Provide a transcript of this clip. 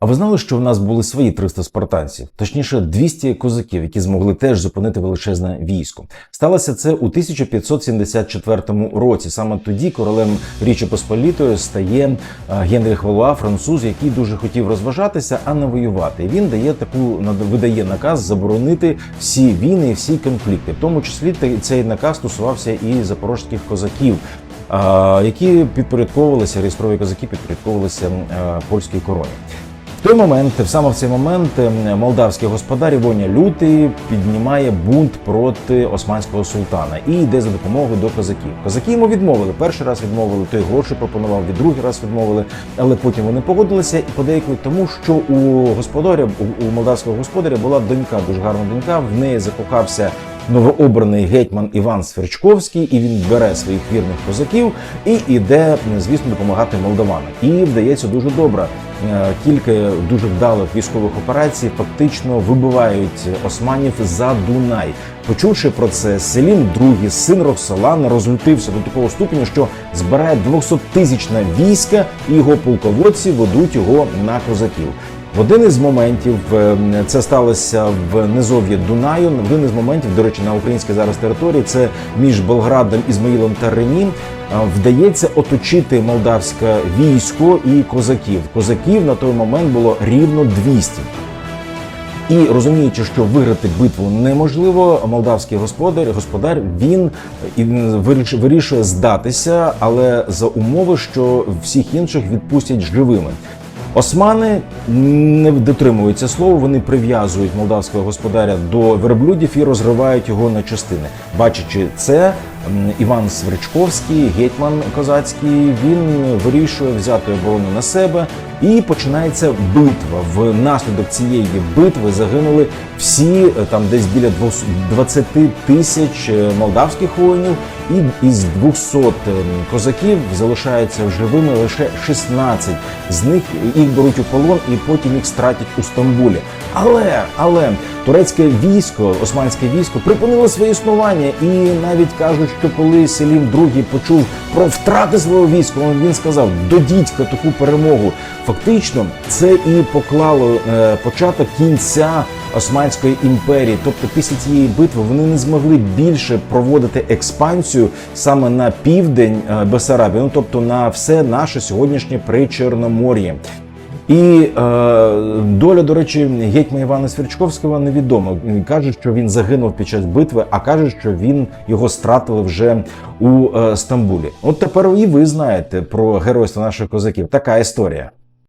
А ви знали, що в нас були свої 300 спартанців, точніше 200 козаків, які змогли теж зупинити величезне військо. Сталося це у 1574 році. Саме тоді королем Річі Посполітої стає е, Генріх Валуа, француз, який дуже хотів розважатися, а не воювати. І він дає таку видає наказ заборонити всі війни і всі конфлікти. В тому числі цей наказ стосувався і запорожських козаків. е, Які підпорядковувалися, реєстрові козаки підпорядковувалися е, польській короні. Той момент, саме в цей момент, ем, молдавський господар Івоня Лютий піднімає бунт проти османського султана і йде за допомогою до козаків. Козаки йому відмовили. Перший раз відмовили, той гроші пропонував, від другий раз відмовили, але потім вони погодилися і подейкують тому, що у господаря у, молдавського господаря була донька, дуже гарна донька. В неї закохався новообраний гетьман Іван Сверчковський, і він бере своїх вірних козаків і йде, звісно, допомагати молдаванам. І вдається дуже добре. Е, Кілька дуже вдалих військових операцій фактично вибивають османів за Дунай. Почувши про це, Селім II, син Роксолана, розлютився до такого ступеню, що збирає 200-тисячне війська, і його полководці ведуть його на козаків. В один із моментів е, це сталося в низов'ї Дунаю. В один із моментів, до речі, на українській зараз території, це між Белградом, Ізмаїлом та Ренім. е, Вдається оточити молдавське військо і козаків. Козаків на той момент було рівно 200. І розуміючи, що виграти битву неможливо, молдавський господар, господар він і вирішує здатися, але за умови, що всіх інших відпустять живими. Османи не дотримуються слова, вони прив'язують молдавського господаря до верблюдів і розривають його на частини. Бачачи це, Іван Свирчковський, гетьман козацький, він вирішує взяти оборону на себе, і починається битва. Внаслідок цієї битви загинули всі е, там десь біля 20 тисяч е, молдавських воїнів, і із 200 козаків залишаються живими лише 16. З них їх беруть у полон і потім їх стратять у Стамбулі. Але але турецьке військо, османське військо припинило своє існування, і навіть кажуть, що коли Селім II почув про втрати свого війська, він сказав: додіть таку перемогу. Фактично, це і поклало е, початок кінця Османської імперії. Тобто, після цієї битви вони не змогли більше проводити експансію саме на південь е, Бесарабії, ну тобто на все наше сьогоднішнє причорномор'я. І е, доля, до речі, гетьма Івана Свірчковського невідома. Кажуть, що він загинув під час битви, а кажуть, що він його стратили вже у е, Стамбулі. От тепер і ви знаєте про геройство наших козаків. Така історія.